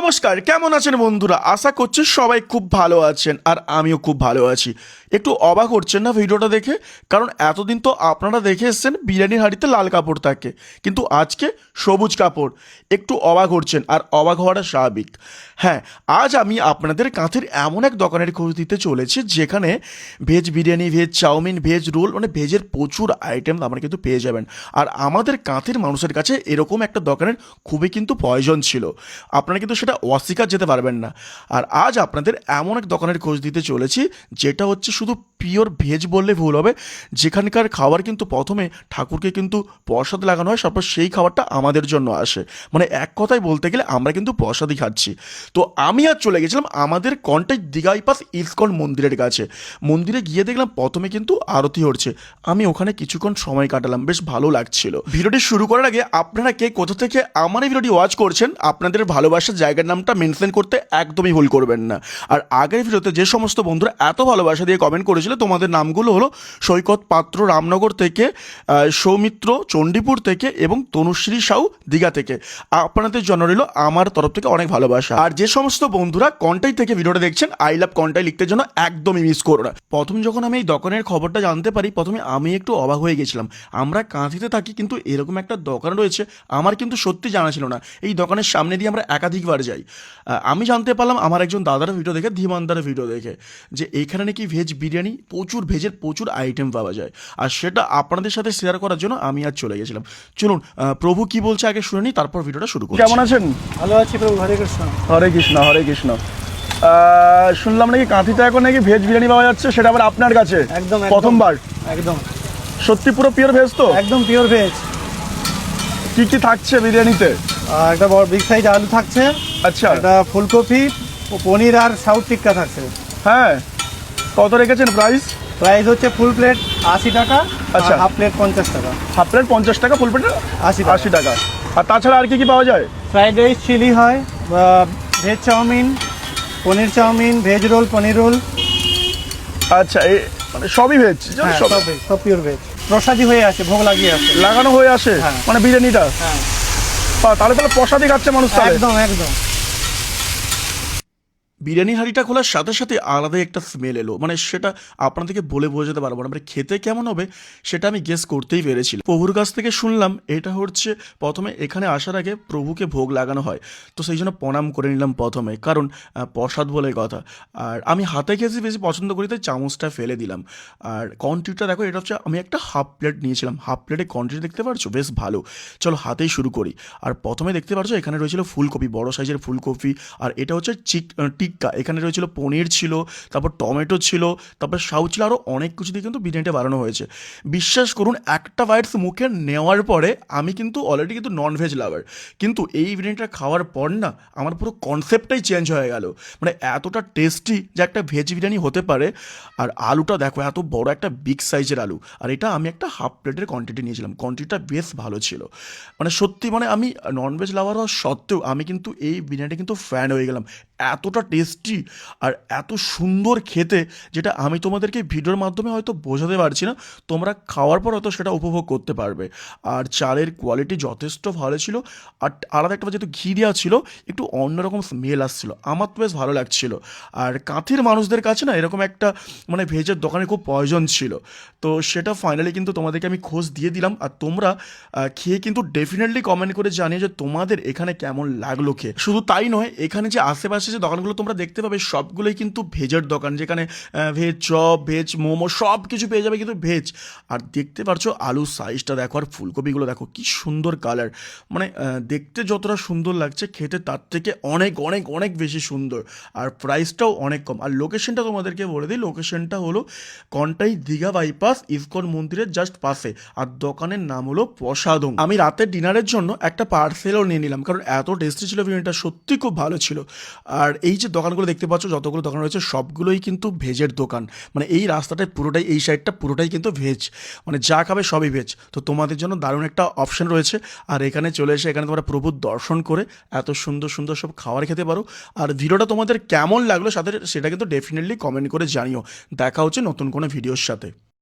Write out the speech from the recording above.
নমস্কার, কেমন আছেন বন্ধুরা? আশা করছি সবাই খুব ভালো আছেন, আর আমিও খুব ভালো আছি। একটু অবাক হচ্ছেন না ভিডিওটা দেখে? কারণ এতদিন তো আপনারা দেখে এসছেন বিরিয়ানির হাঁড়িতে লাল কাপড় থাকে। কিন্তু আজকে সবুজ কাপড়। একটু অবাক হচ্ছেন, আর অবাক হওয়াটা স্বাভাবিক। হ্যাঁ আজ আমি আপনাদের কাঁথের এমন এক দোকানের খোঁজ দিতে চলেছি, যেখানে veg biryani, veg chow mein, veg roll মানে ভেজের প্রচুর আইটেম আপনারা কিন্তু পেয়ে যাবেন। আর আমাদের কাঁথের মানুষের কাছে এরকম একটা দোকানের খুবই কিন্তু প্রয়োজন ছিল। আপনারা কিন্তু সেটা অস্বীকার যেতে পারবেন না। আর আজ আপনাদের এমন এক দোকানের খোঁজ দিতে চলেছি, যেটা হচ্ছে শুধু পিওর ভেজ বললে ভুল হবে। যেখানকার খাবার কিন্তু প্রথমে ঠাকুরকে কিন্তু প্রসাদ লাগানো হয়, তারপর সেই খাবারটা আমাদের জন্য আসে। মানে এক কথায় বলতে গেলে আমরা কিন্তু প্রসাদই খাচ্ছি। তো আমি আর চলে গেছিলাম আমাদের কন্টাই দিঘাইপাস ইসকন মন্দিরের কাছে। মন্দিরে গিয়ে দেখলাম প্রথমে কিন্তু আরতি হচ্ছে। আমি ওখানে কিছুক্ষণ সময় কাটালাম, বেশ ভালো লাগছিল। ভিডিওটি শুরু করার আগে আপনারা কে কোথা থেকে আমার এই ভিডিওটি ওয়াচ করছেন, আপনাদের ভালোবাসার জায়গার নামটা মেনশন করতে একদমই ভুল করবেন না। আর আগের ভিডিওতে যে সমস্ত বন্ধুরা এত ভালোবাসা দিয়ে কমেন্ট করেছিল, তোমাদের নামগুলো হলো সৈকত পাত্র রামনগর থেকে সৌমিত্র চণ্ডীপুর থেকে এবং তনুশ্রী সাউ দীঘা থেকে। আপনাদের জন্য রইল আমার তরফ থেকে অনেক ভালোবাসা। আর যে সমস্ত বন্ধুরা কন্টাই থেকে ভিডিওটা দেখছেন আই লাভ কন্টাই লিখতে জন্য একদমই মিস করো না। প্রথম যখন আমি এই দোকানের খবরটা জানতে পারি, প্রথমে আমি একটু অবাক হয়ে গেছিলাম। আমরা কাঁথিতে থাকি, কিন্তু এরকম একটা দোকান রয়েছে, আমার কিন্তু সত্যি জানা ছিল না। এই দোকানের সামনে দিয়ে আমরা একাধিকবার যাই। আহ, আমি জানতে পারলাম আমার একজন দাদার ভিডিও দেখে ধীমানদার ভিডিও দেখে যে এখানে নাকি ভেজ বিরিয়ানি? প্রচুর ভেজের প্রচুর আইটেম পাওয়া যায়। আর সেটা আপনাদের সাথে শেয়ার করার জন্য আমি আর চলে গেছিলাম। চলুন প্রভু কি বলছে আগে শুনে নিই তারপর ভিডিওটা শুরু করি কেমন আছেন? ভালো আছি প্রভু হরে কৃষ্ণ। হরে কৃষ্ণ হরে কৃষ্ণ। শুনলাম নাকি কাঁথিতে এখন নাকি ভেজ বিরিয়ানি পাওয়া যাচ্ছে সেটা আবার আপনার কাছে? একদম, একদম। প্রথমবার? একদম। সত্যি পুরো পিওর ভেজ তো? একদম পিওর ভেজ কি কি থাকছে বিরিয়ানিতে? একটা বড় বিগ সাইজ আলু থাকছে আচ্ছা। একটা ফুলকপি ও পনির আর সাউথ টিক্কা থাকছে। হ্যাঁ। কত রেখেছেন প্রাইস প্রাইস হচ্ছে ফুল প্লেট আশি টাকা আচ্ছা। হাফ প্লেট পঞ্চাশ টাকা। হাফ প্লেট পঞ্চাশ টাকা ফুল প্লেট আশি আশি টাকা। আর তাছাড়া আর কি কি পাওয়া যায়? ফ্রাইড রাইস চিলি হয় veg chow mein paneer chow mein veg roll paneer roll আচ্ছা এই মানে সবই ভেজ হ্যাঁ সব সব সব পিওর ভেজ প্রসাদি হয়ে আছে ভোগ লাগিয়ে আছে লাগানো হয়ে আসে? হ্যাঁ। মানে বিরিয়ানিটা? হ্যাঁ। তাহলে তাহলে প্রসাদই খাচ্ছে মানুষ একদম একদম। বিরিয়ানি হাঁড়িটা খোলার সাথে সাথে আলাদাই একটা স্মেল এলো। মানে সেটা আপনাদেরকে বলে বোঝাতে পারব না মানে খেতে কেমন হবে সেটা আমি গেস করতেই পেরেছিলাম প্রভুর কাছ থেকে শুনলাম, এটা হচ্ছে প্রথমে এখানে আসার আগে প্রভুকে ভোগ লাগানো হয়। তো সেই জন্য প্রণাম করে নিলাম প্রথমে, কারণ প্রসাদ বলে কথা। আর আমি হাতে খেয়েছি, বেশি পছন্দ করি, তাই চামচটা ফেলে দিলাম। আর কোয়ান্টিটিটা দেখো, এটা হচ্ছে আমি একটা হাফ প্লেট নিয়েছিলাম। হাফ প্লেটে কোয়ান্টিটি দেখতে পারছ? বেশ ভালো। চলো হাতেই শুরু করি। আর প্রথমে দেখতে পারছ, এখানে রয়েছিল ফুলকপি, বড় সাইজের ফুলকপি। আর এটা হচ্ছে চিক টিক্কা এখানে রয়েছিল পনির ছিল, তারপর টমেটো ছিল, তারপর সাউ ছিল আরও অনেক কিছু দিয়ে কিন্তু বিরিয়ানিটা বানানো হয়েছে। বিশ্বাস করুন, একটা বাইটস মুখে নেওয়ার পরে আমি কিন্তু অলরেডি কিন্তু ননভেজ লাভার কিন্তু এই বিরিয়ানিটা খাওয়ার পর না, আমার পুরো কনসেপ্টটাই চেঞ্জ হয়ে গেল। মানে এতটা টেস্টি যে একটা ভেজ বিরিয়ানি হতে পারে, আর আলুটা দেখো, এত বড় একটা বিগ সাইজের আলু। আর এটা আমি একটা হাফ প্লেটের কোয়ান্টিটি নিয়েছিলাম কোয়ান্টিটিটা বেশ ভালো ছিল। মানে সত্যি মানে আমি ননভেজ লাভার হওয়া সত্ত্বেও আমি কিন্তু এই বিরিয়ানিটা কিন্তু ফ্যান হয়ে গেলাম। এতটা টেস্টি আর এত সুন্দর খেতে যেটা আমি তোমাদেরকে ভিডিওর মাধ্যমে হয়তো বোঝাতে পারছি না, তোমরা খাওয়ার পর হয়তো সেটা উপভোগ করতে পারবে। আর চালের কোয়ালিটি যথেষ্ট ভালো ছিল আর আলাদা একটা যেহেতু ঘি দেওয়া ছিল, একটু অন্যরকম স্মেল আসছিল। আমার তো বেশ ভালো লাগছিল। আর কাঁথির মানুষদের কাছে না এরকম একটা মানে ভেজের দোকানে খুব প্রয়োজন ছিল। তো সেটা ফাইনালি কিন্তু তোমাদেরকে আমি খোঁজ দিয়ে দিলাম। আর তোমরা খেয়ে কিন্তু ডেফিনেটলি কমেন্ট করে জানিয়ে যে তোমাদের এখানে কেমন লাগল খেয়ে। শুধু তাই নয়, এখানে যে আশেপাশে যে দোকানগুলো তোমরা দেখতে পাবে সবগুলোই কিন্তু ভেজের দোকান, যেখানে ভেজ চপ, ভেজ মোমো সব কিছু পেয়ে যাবে কিন্তু ভেজ। আর দেখতে পারছ আলুর সাইজটা দেখো আর ফুলকপিগুলো দেখো কি সুন্দর কালার মানে দেখতে যতটা সুন্দর লাগছে, খেতে তার থেকে অনেক অনেক অনেক বেশি সুন্দর। আর প্রাইসটাও অনেক কম। আর লোকেশনটা তোমাদেরকে বলে দিই লোকেশনটা হলো কন্টাই দীঘা বাইপাস ইসকন মন্দিরের জাস্ট পাশে। আর দোকানের নাম হলো প্রসাদম আমি রাতের ডিনারের জন্য একটা পার্সেলও নিয়ে নিলাম, কারণ এত টেস্টি ছিল বিরিয়ানিটা সত্যি খুব ভালো ছিল। আর এই যে দোকানগুলো দেখতে পাচ্ছ, যতগুলো দোকান রয়েছে, সবগুলোই কিন্তু ভেজের দোকান। মানে এই রাস্তাটায় পুরোটাই, এই সাইডটা পুরোটাই কিন্তু ভেজ মানে যা খাবে সবই ভেজ তো তোমাদের জন্য দারুণ একটা অপশন রয়েছে। আর এখানে চলে এসে এখানে তোমরা প্রভুর দর্শন করে এত সুন্দর সুন্দর সব খাবার খেতে পারো। আর ভিডিওটা তোমাদের কেমন লাগল, সাথে সেটা কিন্তু ডেফিনেটলি কমেন্ট করে জানিও। দেখা হচ্ছে নতুন কোনো ভিডিওর সাথে।